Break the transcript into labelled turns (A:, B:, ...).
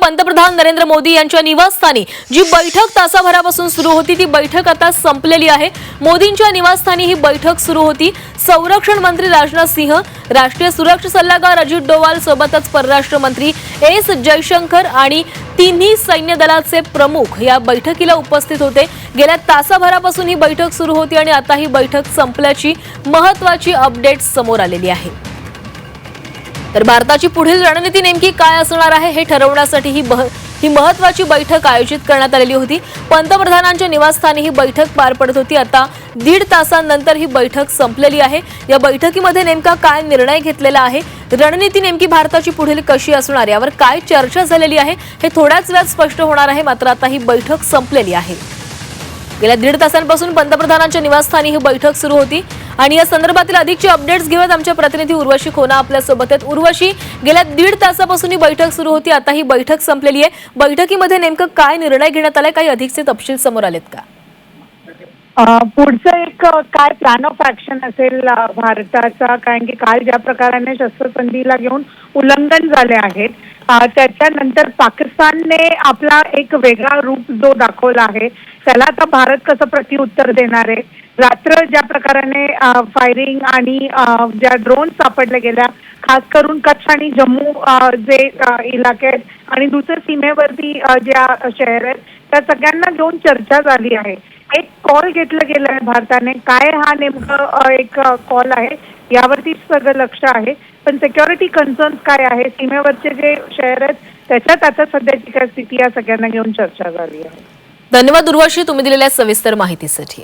A: पंतप्रधान नरेंद्र मोदी यांच्या निवासस्थानी जी बैठक तासाभरापासून सुरू होती ती बैठक आता संपलेली आहे. मोदींच्या निवासस्थानी ही बैठक सुरू होती. संरक्षण मंत्री राजनाथ सिंह राष्ट्रीय सुरक्षा सल्लागार अजित डोवाल सोबतच परराष्ट्र मंत्री एस जयशंकर आणि तिन्ही सैन्य दलाचे प्रमुख या बैठकीला उपस्थित होते. गेल्या तासाभरापासून ही बैठक सुरू होती आणि आता ही बैठक संपल्याची महत्वाची अपडेट समोर आलेली आहे. तर भारताची पुढील रणनीती नेमकी काय असणार आहे हे ठरवण्यासाठी ही बह- ही महत्वाची बैठक आयोजित करण्यात आलेली होती. पंतप्रधानांच्या निवासस्थानी ही बैठक पार पडत होती. आता दीड तासांनंतर ही बैठक संपलेली आहे. या बैठकीमध्ये नेमका काय निर्णय घेतलेला आहे? रणनीती नेमकी भारताची पुढील कशी असणार? यावर काय चर्चा झालेली आहे? हे थोड्याच वेळात स्पष्ट होणार आहे. मात्र आता ही बैठक संपलेली आहे. गेल्या दीड तासांपासून पंतप्रधानांच्या निवासस्थानी ही बैठक सुरू होती. आणि या संदर्भातील अधिकचे अपडेट्स घेऊन आमच्या प्रतिनिधी उर्वशी खोना आपल्यासोबत आहेत. उर्वशी गेल्या दीड तासापासून ही बैठक सुरू होती. आता ही बैठक संपलेली आहे. बैठकीमध्ये नेमकं काय निर्णय घेण्यात आलाय? काही अधिकचे तपशील समोर आलेत का?
B: पुढचं एक काय प्लॅन ऑफ ऍक्शन असेल भारताचा? कारण की काल ज्या प्रकाराने शस्त्रसंधीला घेऊन उल्लंघन झाले आहेत त्याच्यानंतर पाकिस्तानने आपला एक वेगळा रूप जो दाखवला आहे त्याला आता भारत कसं प्रत्युत्तर देणार आहे? रात्र ज्या प्रकाराने फायरिंग आणि ज्या ड्रोन सापडल्या गेल्या खास करून कच्छ आणि जम्मू जे इलाके आहेत आणि दुसरं सीमेवरती ज्या शहर आहेत त्या सगळ्यांना घेऊन चर्चा झाली आहे. एक कॉल घेतलं गेलं आहे भारताने. काय हा नेमकं एक कॉल आहे? यावरती सगळं लक्ष आहे. पण सिक्युरिटी कन्सर्न्स काय आहे? सीमेवरचे जे शहर आहेत त्याच्यात आता सध्याची काय स्थिती या सगळ्यांना घेऊन चर्चा झाली आहे.
A: धन्यवाद उर्वशी. तुम्ही दिलेल्या सविस्तर माहितीसाठी.